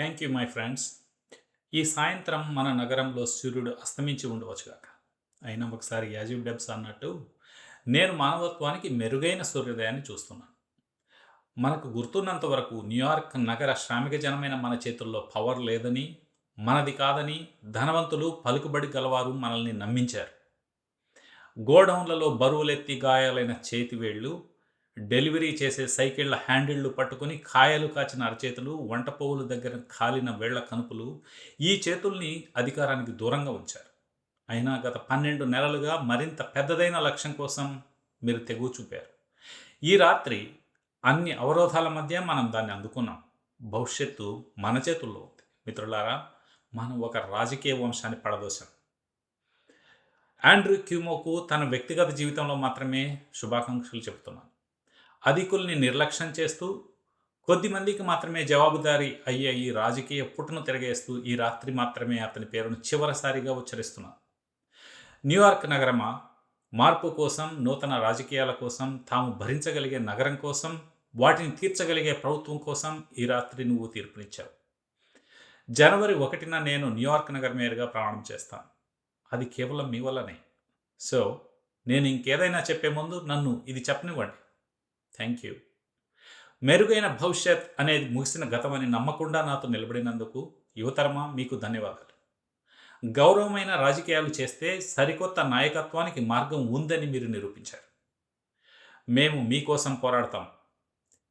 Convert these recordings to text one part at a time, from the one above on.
Thank you my friends ఈ సాయంత్రం మన నగరంలో సూర్యుడు అస్తమించి ఉండవచ్చుగాక అయినా ఒకసారి యాజిబ్ డెబ్స్ అన్నట్టు నేను మానవత్వానికి మెరుగైన సూర్యోదయాన్ని చూస్తున్నాను. మనకు గుర్తున్నంత వరకు న్యూయార్క్ నగర శ్రామిక జనమైన మన చేతుల్లో పవర్ లేదని మనది కాదని ధనవంతులు పలుకుబడి గలవారు మనల్ని నమ్మించారు. గోడౌన్లలో బరువులెత్తి గాయాలైన చేతివేళ్ళు డెలివరీ చేసే సైకిళ్ళ హ్యాండిళ్ళు పట్టుకుని కాయలు కాచిన అరచేతులు వంట దగ్గర కాలిన వేళ్ళ కనుపులు ఈ చేతుల్ని అధికారానికి దూరంగా ఉంచారు. అయినా గత పన్నెండు నెలలుగా మరింత పెద్దదైన లక్ష్యం కోసం మీరు తెగు చూపారు. ఈ రాత్రి అన్ని అవరోధాల మధ్య మనం దాన్ని అందుకున్నాం. భవిష్యత్తు మన చేతుల్లో ఉంది. మిత్రులారా మనం ఒక రాజకీయ వంశాన్ని పడదోశాం ఆండ్రూ క్యూమోకు తన వ్యక్తిగత జీవితంలో మాత్రమే శుభాకాంక్షలు చెబుతున్నాను. అధికుల్ని నిర్లక్ష్యం చేస్తూ కొద్దిమందికి మాత్రమే జవాబుదారీ అయ్యే ఈ రాజకీయ పుట్టును తిరగేస్తూ ఈ రాత్రి మాత్రమే అతని పేరును చివరిసారిగా ఉచ్చరిస్తున్నాను న్యూయార్క్ నగరమా? మార్పు కోసం నూతన రాజకీయాల కోసం తాము భరించగలిగే నగరం కోసం వాటిని తీర్చగలిగే ప్రభుత్వం కోసం ఈ రాత్రి నువ్వు తీర్పునిచ్చావు. జనవరి ఒకటిన నేను న్యూయార్క్ నగర మేయర్గా ప్రయాణం చేస్తాను. అది కేవలం మీ వల్లనే. సో నేను ఇంకేదైనా చెప్పే ముందు నన్ను ఇది చెప్పనివ్వండి. థ్యాంక్ యూ మెరుగైన భవిష్యత్ అనేది ముగిసిన గతమని నమ్మకుండా నాతో నిలబడినందుకు యువతరమా మీకు ధన్యవాదాలు. గౌరవమైన రాజకీయాలు చేస్తే సరికొత్త నాయకత్వానికి మార్గం ఉందని మీరు నిరూపించారు. మేము మీకోసం పోరాడతాం.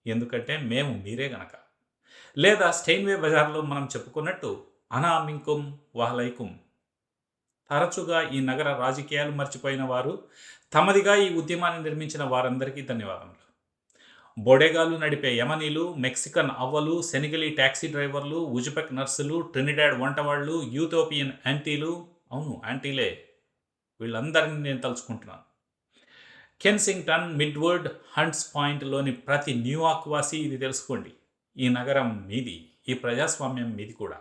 ఎందుకంటే మేము మీరే గనక. లేదా స్టెయిన్వే బజార్లో మనం చెప్పుకున్నట్టు అనామింకుం వహలైకుం. తరచుగా ఈ నగర రాజకీయాలు మర్చిపోయిన వారు తమదిగా ఈ ఉద్యమాన్ని నిర్మించిన వారందరికీ ధన్యవాదములు. బొడేగాలు నడిపే యమనీలు మెక్సికన్ అవ్వలు సెనిగలీ టాక్సీ డ్రైవర్లు ఉజ్బెక్ నర్సులు ట్రినిడాడ్ వంటవాళ్ళు యూథోపియన్ యాంటీలు అవును యాంటీలే. వీళ్ళందరినీ నేను తలుచుకుంటున్నాను. కెన్సింగ్టన్ మిడ్వర్డ్ హంట్స్ పాయింట్లోని ప్రతి న్యూయార్క్ వాసి ఇది తెలుసుకోండి. ఈ నగరం మీది ఈ ప్రజాస్వామ్యం మీది కూడా.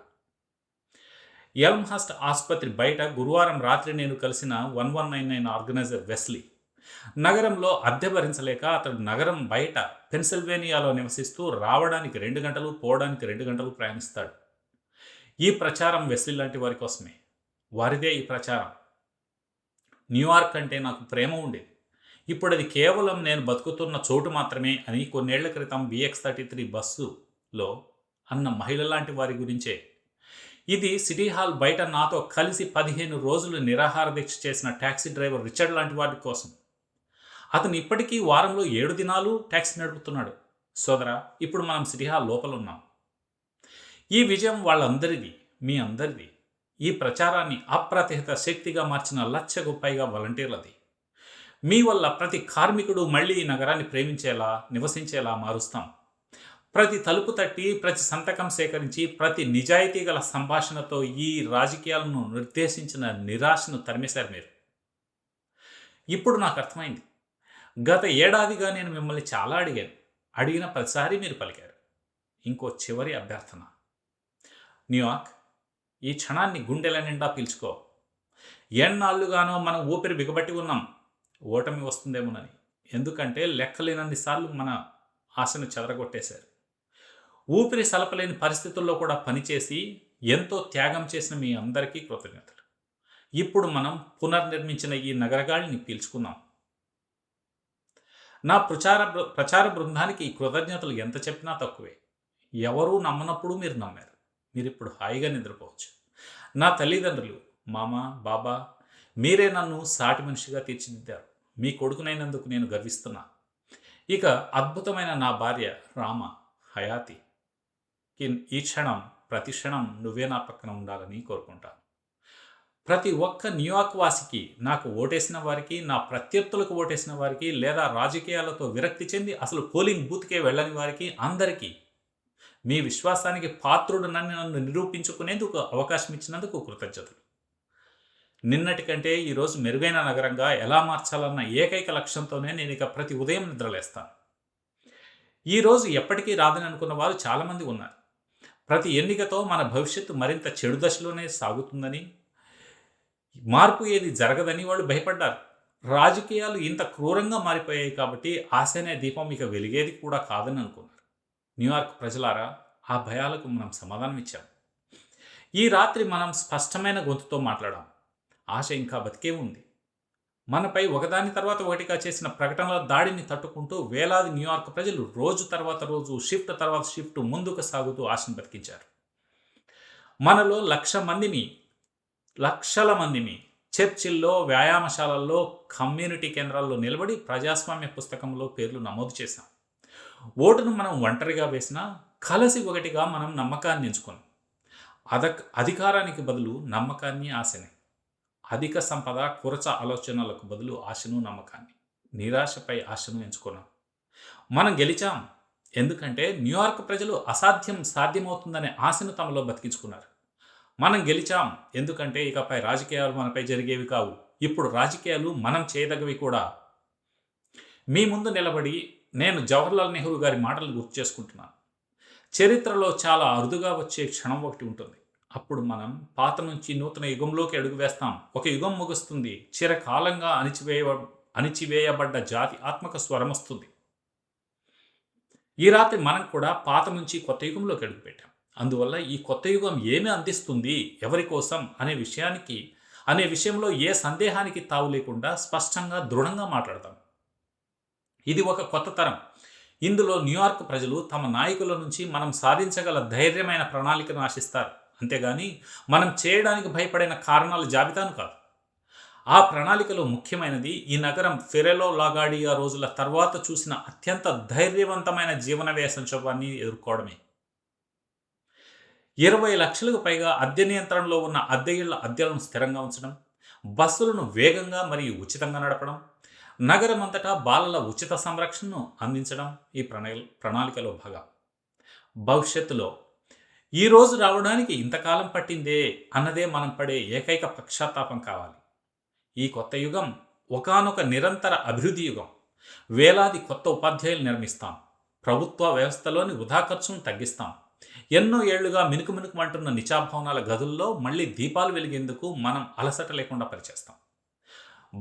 ఎల్మ్హాస్ట్ ఆసుపత్రి బయట గురువారం రాత్రి నేను కలిసిన one one nine nine organizer Wesley నగరంలో అద్దె భరించలేక అతడు నగరం బయట పెన్సిల్వేనియాలో నివసిస్తూ రావడానికి రెండు గంటలు పోవడానికి రెండు గంటలు ప్రయాణిస్తాడు. ఈ ప్రచారం వెస్లీ లాంటి వారి కోసమే. వారిదే ఈ ప్రచారం. న్యూయార్క్ అంటే నాకు ప్రేమ ఉండేది. ఇప్పుడు అది కేవలం నేను బతుకుతున్న చోటు మాత్రమే అని కొన్నేళ్ళ క్రితం బిఎక్స్ థర్టీ త్రీ బస్సులో అన్న మహిళ లాంటి వారి గురించే. ఇది సిటీ హాల్ బయట నాతో కలిసి పదిహేను రోజులు నిరాహార దీక్ష చేసిన ట్యాక్సీ డ్రైవర్ రిచర్డ్ లాంటి వాటి కోసం. అతను ఇప్పటికీ వారంలో ఏడు దినాలు ట్యాక్సీ నడుపుతున్నాడు. సోదరా ఇప్పుడు మనం సిటీ హాల్ లోపల ఉన్నాం. ఈ విజయం వాళ్ళందరిది మీ అందరిది. ఈ ప్రచారాన్ని అప్రతిహిత శక్తిగా మార్చిన లక్షకు పైగా వాలంటీర్లది. మీ వల్ల ప్రతి కార్మికుడు మళ్ళీ ఈ నగరాన్ని ప్రేమించేలా నివసించేలా మారుస్తాం. ప్రతి తలుపు తట్టి ప్రతి సంతకం సేకరించి ప్రతి నిజాయితీ గల సంభాషణతో ఈ రాజకీయాలను నిర్దేశించిన నిరాశను తరిమేశారు మీరు. ఇప్పుడు నాకు అర్థమైంది. గత ఏడాదిగా నేను మిమ్మల్ని చాలా అడిగాను. అడిగిన ప్రతిసారి మీరు పలికారు. ఇంకో చివరి అభ్యర్థన. న్యూయార్క్ ఈ క్షణాన్ని గుండెల నిండా పీల్చుకో. ఎన్నాళ్ళుగానో మనం ఊపిరి బిగబట్టి ఉన్నాం. ఓటమి వస్తుందేమోనని. ఎందుకంటే లెక్కలేనన్నిసార్లు మన ఆశను చెదరగొట్టేశారు. ఊపిరి సలపలేని పరిస్థితుల్లో కూడా పనిచేసి ఎంతో త్యాగం చేసిన మీ అందరికీ కృతజ్ఞతలు. ఇప్పుడు మనం పునర్నిర్మించిన ఈ నగరగాడిని పీల్చుకున్నాం. నా ప్రచార ప్రచార బృందానికి ఈ కృతజ్ఞతలు ఎంత చెప్పినా తక్కువే. ఎవరూ నమ్మనప్పుడు మీరు నమ్మారు. మీరు ఇప్పుడు హాయిగా నిద్రపోవచ్చు. నా తల్లిదండ్రులు మామ బాబా మీరే నన్ను సాటి మనిషిగా తీర్చిదిద్దారు. మీ కొడుకునైనందుకు నేను గర్విస్తున్నా. ఇక అద్భుతమైన నా భార్య రామ హయాతి. ఈ- ఈ క్షణం ప్రతి క్షణం నువ్వే నా పక్కన ఉండాలని కోరుకుంటాను. ప్రతి ఒక్క న్యూయార్క్ వాసికి నాకు ఓటేసిన వారికి నా ప్రత్యర్థులకు ఓటేసిన వారికి లేదా రాజకీయాలతో విరక్తి చెంది అసలు పోలింగ్ బూత్కే వెళ్ళని వారికి అందరికీ మీ విశ్వాసానికి పాత్రుడనని నన్ను నిరూపించుకునేందుకు అవకాశం ఇచ్చినందుకు కృతజ్ఞతలు. నిన్నటి కంటే ఈరోజు మెరుగైన నగరంగా ఎలా మార్చాలన్న ఏకైక లక్ష్యంతోనే నేను ఇక ప్రతి ఉదయం నిద్రలేస్తాను. ఈరోజు ఎప్పటికీ రాదని అనుకున్న వారు చాలామంది ఉన్నారు. ప్రతి ఎన్నికతో మన భవిష్యత్తు మరింత చెడు దశలోనే సాగుతుందని మార్పు ఏది జరగదని వాళ్ళు భయపడ్డారు. రాజకీయాలు ఇంత క్రూరంగా మారిపోయాయి కాబట్టి ఆశనే దీపం ఇక వెలిగేది కూడా కాదని అనుకున్నారు. న్యూయార్క్ ప్రజలారా ఆ భయాలకు మనం సమాధానం ఇచ్చాం. ఈ రాత్రి మనం స్పష్టమైన గొంతుతో మాట్లాడాం. ఆశ ఇంకా బతికే ఉంది. మనపై ఒకదాని తర్వాత ఒకటిగా చేసిన ప్రకటనల దాడిని తట్టుకుంటూ వేలాది న్యూయార్క్ ప్రజలు రోజు తర్వాత రోజు షిఫ్ట్ తర్వాత షిఫ్ట్ ముందుకు సాగుతూ ఆశను బతికించారు. మనలో లక్ష మందిని లక్షల మందిని చర్చిల్లో వ్యాయామశాలల్లో కమ్యూనిటీ కేంద్రాల్లో నిలబడి ప్రజాస్వామ్య పుస్తకంలో పేర్లు నమోదు చేశాం. ఓటును మనం ఒంటరిగా వేసినా కలిసి ఒకటిగా మనం నమ్మకాన్ని ఎంచుకున్నాం. అద అధికారానికి బదులు నమ్మకాన్ని ఆశనే. అధిక సంపద కురచ ఆలోచనలకు బదులు ఆశను నమ్మకాన్ని. నిరాశపై ఆశను ఎంచుకున్నాం. మనం గెలిచాం. ఎందుకంటే న్యూయార్క్ ప్రజలు అసాధ్యం సాధ్యమవుతుందనే ఆశను తమలో బతికించుకున్నారు. మనం గెలిచాం. ఎందుకంటే ఇకపై రాజకీయాలు మనపై జరిగేవి కావు. ఇప్పుడు రాజకీయాలు మనం చేయదగవి కూడా. మీ ముందు నిలబడి నేను జవహర్లాల్ నెహ్రూ గారి మాటలు గుర్తు చేసుకుంటున్నాను. చరిత్రలో చాలా అరుదుగా వచ్చే క్షణం ఒకటి ఉంటుంది. అప్పుడు మనం పాత నుంచి నూతన యుగంలోకి అడుగు వేస్తాం. ఒక యుగం ముగుస్తుంది. చిరకాలంగా అణిచివేయ అణిచివేయబడ్డ జాతి ఆత్మక స్వరం వస్తుంది. ఈ రాత్రి మనం కూడా పాత నుంచి కొత్త యుగంలోకి అడుగుపెట్టాం అందువల్ల ఈ కొత్త యుగం ఏమి అందిస్తుంది? ఎవరి కోసం? అనే విషయానికి అనే విషయంలో ఏ సందేహానికి తావు లేకుండా స్పష్టంగా దృఢంగా మాట్లాడతాం. ఇది ఒక కొత్త తరం. ఇందులో న్యూయార్క్ ప్రజలు తమ నాయకుల నుంచి మనం సాధించగల ధైర్యమైన ప్రణాళికను ఆశిస్తారు. అంతేగాని మనం చేయడానికి భయపడిన కారణాల జాబితాను కాదు. ఆ ప్రణాళికలో ముఖ్యమైనది ఈ నగరం ఫెరెలో లాగాడియా రోజుల తర్వాత చూసిన అత్యంత ధైర్యవంతమైన జీవన వ్యయ సంక్షోభాన్ని ఎదుర్కోవడమే. ఇరవై లక్షలకు పైగా అద్దె నియంత్రణలో ఉన్న అద్దె ఇళ్ళ అద్దెలను స్థిరంగా ఉంచడం బస్సులను వేగంగా మరియు ఉచితంగా నడపడం నగరం అంతటా బాలల ఉచిత సంరక్షణను అందించడం ఈ ప్రణా ప్రణాళికలో భాగం. భవిష్యత్తులో ఈ రోజు రావడానికి ఇంతకాలం పట్టిందే అన్నదే మనం పడే ఏకైక పక్షాతాపం కావాలి. ఈ కొత్త యుగం ఒకానొక నిరంతర అభివృద్ధి యుగం. వేలాది కొత్త ఉపాధ్యాయులు నిర్మిస్తాం. ప్రభుత్వ వ్యవస్థలోని వృధా ఖర్చును తగ్గిస్తాం. ఎన్నో ఏళ్ళుగా మినుకు మినుకుమంటున్న నిచాభవనాల గదుల్లో మళ్ళీ దీపాలు వెలిగేందుకు మనం అలసట లేకుండా పనిచేస్తాం.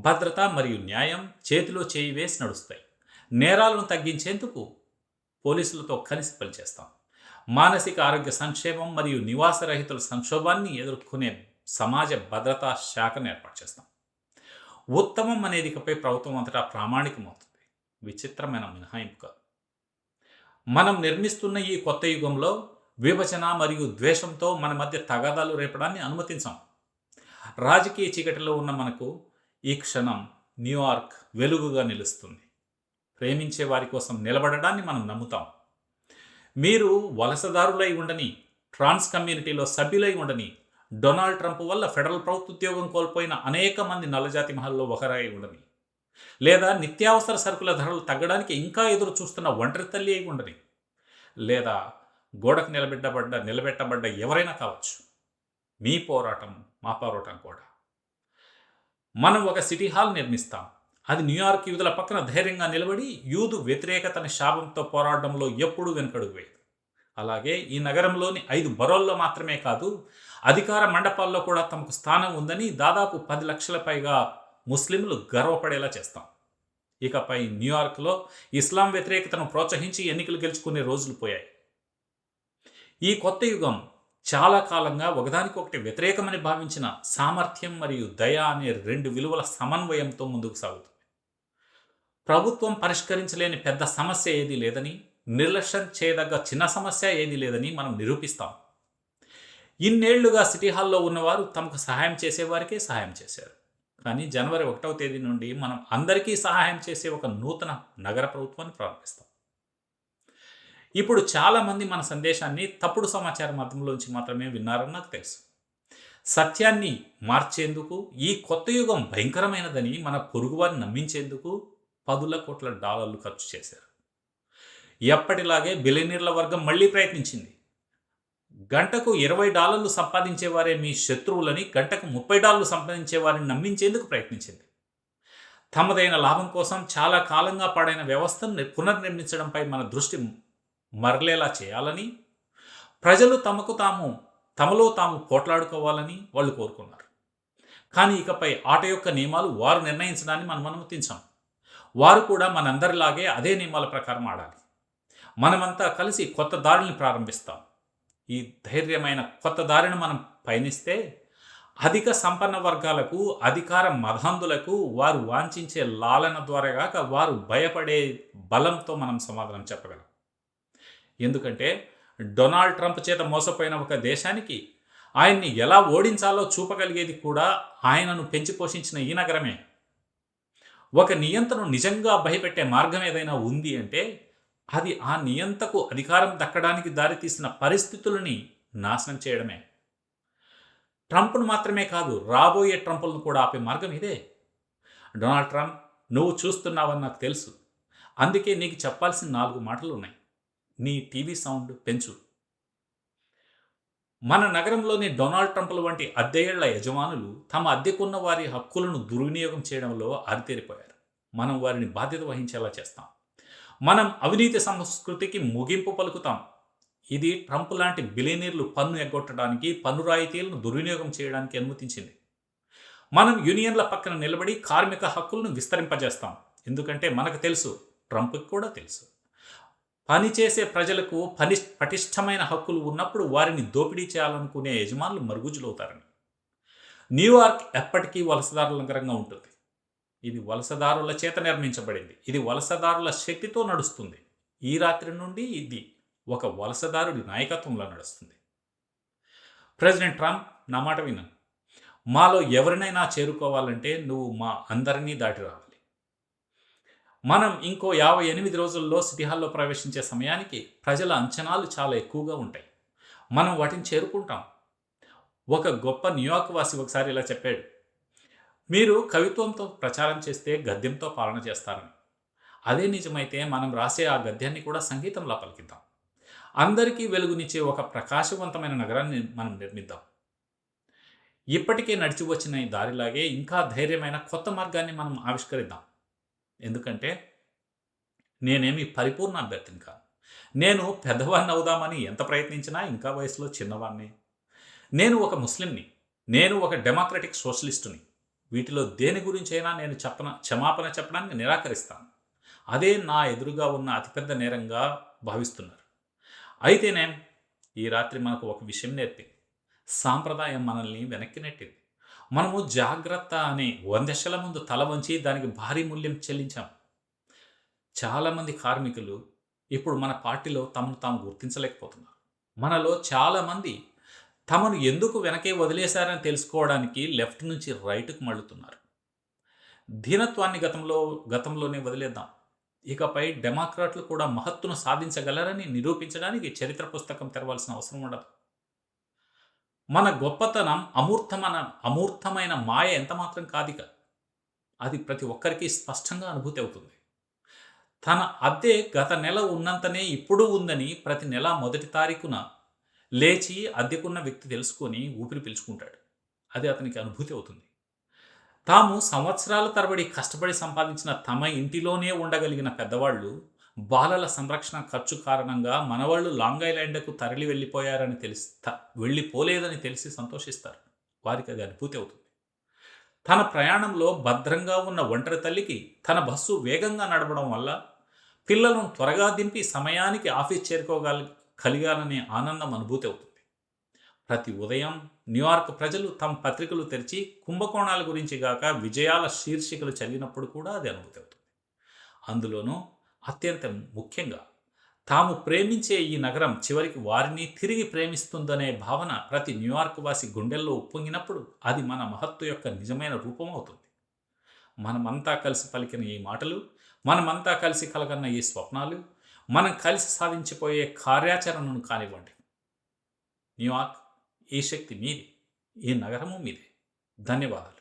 భద్రత మరియు న్యాయం చేతిలో చేయి వేసి నడుస్తాయి. నేరాలను తగ్గించేందుకు పోలీసులతో కలిసి పనిచేస్తాం. మానసిక ఆరోగ్య సంక్షేమం మరియు నివాసరహితుల సంక్షోభాన్ని ఎదుర్కొనే సమాజ భద్రతా శాఖను ఏర్పాటు చేస్తాం. ఉత్తమం అనేది ఇకపై ప్రభుత్వం అంతటా ప్రామాణికమవుతుంది. విచిత్రమైన మినహాయింపు కాదు మనం నిర్మిస్తున్న ఈ కొత్త యుగంలో విభజన మరియు ద్వేషంతో మన మధ్య తగాదాలు రేపడాన్ని అనుమతించాం. రాజకీయ చీకటిలో ఉన్న మనకు ఈ క్షణం న్యూయార్క్ వెలుగుగా నిలుస్తుంది. ప్రేమించే వారి కోసం నిలబడడాన్ని మనం నమ్ముతాం. మీరు వలసదారులై ఉండని ట్రాన్స్ కమ్యూనిటీలో సభ్యులై ఉండని డొనాల్డ్ ట్రంప్ వల్ల ఫెడరల్ ప్రభుత్వ ఉద్యోగం కోల్పోయిన అనేక మంది నల్లజాతి మహల్లో ఒకరై ఉండని లేదా నిత్యావసర సరుకుల ధరలు తగ్గడానికి ఇంకా ఎదురు చూస్తున్న ఒంటరి తల్లి అయి ఉండని లేదా గోడకు నిలబెట్టబడ్డ నిలబెట్టబడ్డ ఎవరైనా కావచ్చు. మీ పోరాటం మా పోరాటం కూడా. మనం ఒక సిటీ హాల్ నిర్మిస్తాం. అది న్యూయార్క్ యూదుల పక్కన ధైర్యంగా నిలబడి యూదు వ్యతిరేకతని శాపంతో పోరాడడంలో ఎప్పుడూ వెనుకడుగు వేయదు. అలాగే ఈ నగరంలోని ఐదు బరోల్లో మాత్రమే కాదు అధికార మండపాల్లో కూడా తమకు స్థానం ఉందని దాదాపు పది లక్షల పైగా ముస్లింలు గర్వపడేలా చేస్తాం. ఇకపై న్యూయార్క్లో ఇస్లాం వ్యతిరేకతను ప్రోత్సహించి ఎన్నికలు గెలుచుకునే రోజులు పోయాయి. ఈ కొత్త యుగం చాలా కాలంగా ఒకదానికొకటి వ్యతిరేకమని భావించిన సామర్థ్యం మరియు దయ అనే రెండు విలువల సమన్వయంతో ముందుకు సాగుతుంది. ప్రభుత్వం పరిష్కరించలేని పెద్ద సమస్య ఏది లేదని నిర్లక్ష్యం చేయదగ్గ చిన్న సమస్య ఏది లేదని మనం నిరూపిస్తాం. ఇన్నేళ్ళుగా సిటీ హాల్లో ఉన్నవారు తమకు సహాయం చేసేవారికే సహాయం చేశారు. కానీ జనవరి ఒకటవ తేదీ నుండి మనం అందరికీ సహాయం చేసే ఒక నూతన నగర ప్రభుత్వాన్ని ప్రారంభిస్తాం. ఇప్పుడు చాలామంది మన సందేశాన్ని తప్పుడు సమాచార మాధ్యమంలోంచి మాత్రమే విన్నారని నాకు తెలుసు. సత్యాన్ని మార్చేందుకు ఈ కొత్త యుగం భయంకరమైనదని మన పొరుగువారిని నమ్మించేందుకు పదుల కోట్ల డాలర్లు ఖర్చు చేశారు. ఎప్పటిలాగే బిలినీర్ల వర్గం మళ్ళీ ప్రయత్నించింది. గంటకు ఇరవై డాలర్లు సంపాదించేవారే మీ శత్రువులని గంటకు ముప్పై డాలర్లు సంపాదించే వారిని నమ్మించేందుకు ప్రయత్నించింది. తమదైన లాభం కోసం చాలా కాలంగా పాడైన వ్యవస్థను పునర్నిర్మించడంపై మన దృష్టి మరలేలా చేయాలని ప్రజలు తమకు తాము తమలో తాము పోట్లాడుకోవాలని వాళ్ళు కోరుకున్నారు. కానీ ఇకపై ఆట యొక్క నియమాలు వారు నిర్ణయించడాన్ని మనం అనుమతించాం. వారు కూడా మనందరిలాగే అదే నియమాల ప్రకారం ఆడాలి. మనమంతా కలిసి కొత్త దారిని ప్రారంభిస్తాం. ఈ ధైర్యమైన కొత్త దారిని మనం పయనిస్తే అధిక సంపన్న వర్గాలకు అధికార మధాంధులకు వారు వాంఛించే లాలన ద్వారా కాక వారు భయపడే బలంతో మనం సమాధానం చెప్పగలం. ఎందుకంటే డొనాల్డ్ ట్రంప్ చేత మోసపోయిన ఒక దేశానికి ఆయన్ని ఎలా ఓడించాలో చూపగలిగేది కూడా ఆయనను పెంచి పోషించిన ఈ నగరమే. ఒక నియంత్రణ నిజంగా భయపెట్టే మార్గం ఏదైనా ఉంది అంటే అది ఆ నియంతకు అధికారం దక్కడానికి దారితీసిన పరిస్థితులని నాశనం చేయడమే. ట్రంప్ను మాత్రమే కాదు రాబోయే ట్రంప్లను కూడా ఆపే మార్గం ఇదే. డొనాల్డ్ ట్రంప్ నువ్వు చూస్తున్నావని నాకు తెలుసు. అందుకే నీకు చెప్పాల్సిన నాలుగు మాటలు ఉన్నాయి నీ టీవీ సౌండ్ పెంచు. మన నగరంలోని డొనాల్డ్ ట్రంప్ల వంటి అద్దెయేళ్ళ యజమానులు తమ అద్దెకున్న వారి హక్కులను దుర్వినియోగం చేయడంలో ఆరితేరిపోయారు మనం వారిని బాధ్యత వహించేలా చేస్తాం. మనం అవినీతి సంస్కృతికి ముగింపు పలుకుతాం. ఇది ట్రంప్ లాంటి బిలియనీర్లు పన్ను ఎగ్గొట్టడానికి పన్ను రాయితీలను దుర్వినియోగం చేయడానికి అనుమతించింది. మనం యూనియన్ల పక్కన నిలబడి కార్మిక హక్కులను విస్తరింపజేస్తాం. ఎందుకంటే మనకు తెలుసు ట్రంప్కి కూడా తెలుసు. పనిచేసే ప్రజలకు పని పటిష్టమైన హక్కులు ఉన్నప్పుడు వారిని దోపిడీ చేయాలనుకునే యజమానులు మరుగుజ్జులవుతారని న్యూయార్క్ ఎప్పటికీ వలసదారుల నగరంగా ఉంటుంది. ఇది వలసదారుల చేత నిర్మించబడింది. ఇది వలసదారుల శక్తితో నడుస్తుంది. ఈ రాత్రి నుండి ఇది ఒక వలసదారుడి నాయకత్వంలో నడుస్తుంది. ప్రెసిడెంట్ ట్రంప్ నా మాట విను. మాలో ఎవరినైనా చేరుకోవాలంటే నువ్వు మా అందరినీ దాటి రావాలి. మనం ఇంకో యాభై ఎనిమిది రోజుల్లో సిటీ హాల్లో ప్రవేశించే సమయానికి ప్రజల అంచనాలు చాలా ఎక్కువగా ఉంటాయి. మనం వాటిని చేరుకుంటాం. ఒక గొప్ప న్యూయార్క్ వాసి ఒకసారి ఇలా చెప్పాడు. మీరు కవిత్వంతో ప్రచారం చేస్తే గద్యంతో పాలన చేస్తారని. అదే నిజమైతే మనం రాసే ఆ గద్యాన్ని కూడా సంగీతంలా పలికిద్దాం. అందరికీ వెలుగునిచ్చే ఒక ప్రకాశవంతమైన నగరాన్ని మనం నిర్మిద్దాం. ఇప్పటికే నడిచి వచ్చిన ఈ దారిలాగే ఇంకా ధైర్యమైన కొత్త మార్గాన్ని మనం ఆవిష్కరిద్దాం. ఎందుకంటే నేనేమి పరిపూర్ణ అభ్యర్థిని కాను నేను పెద్దవాడిని అవుదామని ఎంత ప్రయత్నించినా ఇంకా వయసులో చిన్నవాడిని. నేను ఒక ముస్లింని. నేను ఒక డెమోక్రటిక్ సోషలిస్టుని. వీటిలో దేని గురించైనా నేను చెప్పన క్షమాపణ చెప్పడానికి నిరాకరిస్తాను. అదే నా ఎదురుగా ఉన్న అతిపెద్ద నేరంగా భావిస్తున్నారు. అయితేనే ఈ రాత్రి మనకు ఒక విషయం నేర్పింది. సాంప్రదాయం మనల్ని వెనక్కి నెట్టింది. మనము జాగ్రత్త అనే వందశల ముందు తల వంచి దానికి భారీ మూల్యం చెల్లించాం. చాలామంది కార్మికులు ఇప్పుడు మన పార్టీలో తమను తాము గుర్తించలేకపోతున్నారు. మనలో చాలామంది తమను ఎందుకు వెనకే వదిలేశారని తెలుసుకోవడానికి లెఫ్ట్ నుంచి రైట్కు మళ్ళుతున్నారు. దీనత్వాన్ని గతంలో గతంలోనే వదిలేద్దాం. ఇకపై డెమోక్రాట్లు కూడా మహత్తును సాధించగలరని నిరూపించడానికి చరిత్ర పుస్తకం తెరవాల్సిన అవసరం ఉండదు. మన గొప్పతనం అమూర్తమైన అమూర్తమైన మాయ ఎంత మాత్రం కాదిక అది ప్రతి ఒక్కరికి స్పష్టంగా అనుభూతి అవుతుంది. తన అద్దె గత నెల ఉన్నంతనే ఇప్పుడు ఉందని ప్రతి నెల మొదటి తారీఖున లేచి అద్దెకున్న వ్యక్తి తెలుసుకొని ఊపిరి పీల్చుకుంటాడు. అది అతనికి అనుభూతి అవుతుంది. తాము సంవత్సరాల తరబడి కష్టపడి సంపాదించిన తమ ఇంటిలోనే ఉండగలిగిన పెద్దవాళ్ళు బాలల సంరక్షణ ఖర్చు కారణంగా మనవాళ్ళు లాంగ్ ఐలాండ్కు తరలి వెళ్ళిపోయారని తెలిసి త- వెళ్ళిపోలేదని తెలిసి సంతోషిస్తారు. వారికి అది అనుభూతి అవుతుంది. తన ప్రయాణంలో భద్రంగా ఉన్న ఒంటరి తల్లికి తన బస్సు వేగంగా నడపడం వల్ల పిల్లలను త్వరగా దింపి సమయానికి ఆఫీస్ చేరుకోగల కలిగాలనే ఆనందం అనుభూతి అవుతుంది. ప్రతి ఉదయం న్యూయార్క్ ప్రజలు తమ పత్రికలు తెరిచి కుంభకోణాల గురించి గాక విజయాల శీర్షికలు చదివినప్పుడు కూడా అది అనుభూతి అవుతుంది. అందులోనూ అత్యంత ముఖ్యంగా తాము ప్రేమించే ఈ నగరం చివరికి వారిని తిరిగి ప్రేమిస్తుందనే భావన ప్రతి న్యూయార్క్ వాసి గుండెల్లో ఉప్పొంగినప్పుడు అది మన మహత్తు యొక్క నిజమైన రూపం అవుతుంది. మనమంతా కలిసి పలికిన ఈ మాటలు మనమంతా కలిసి కలగన్న ఈ స్వప్నాలు మనం కలిసి సాధించిపోయే కార్యాచరణను కానివ్వండి. న్యూయార్క్ ఈ శక్తి మీది ఈ నగరము మీదే. ధన్యవాదాలు.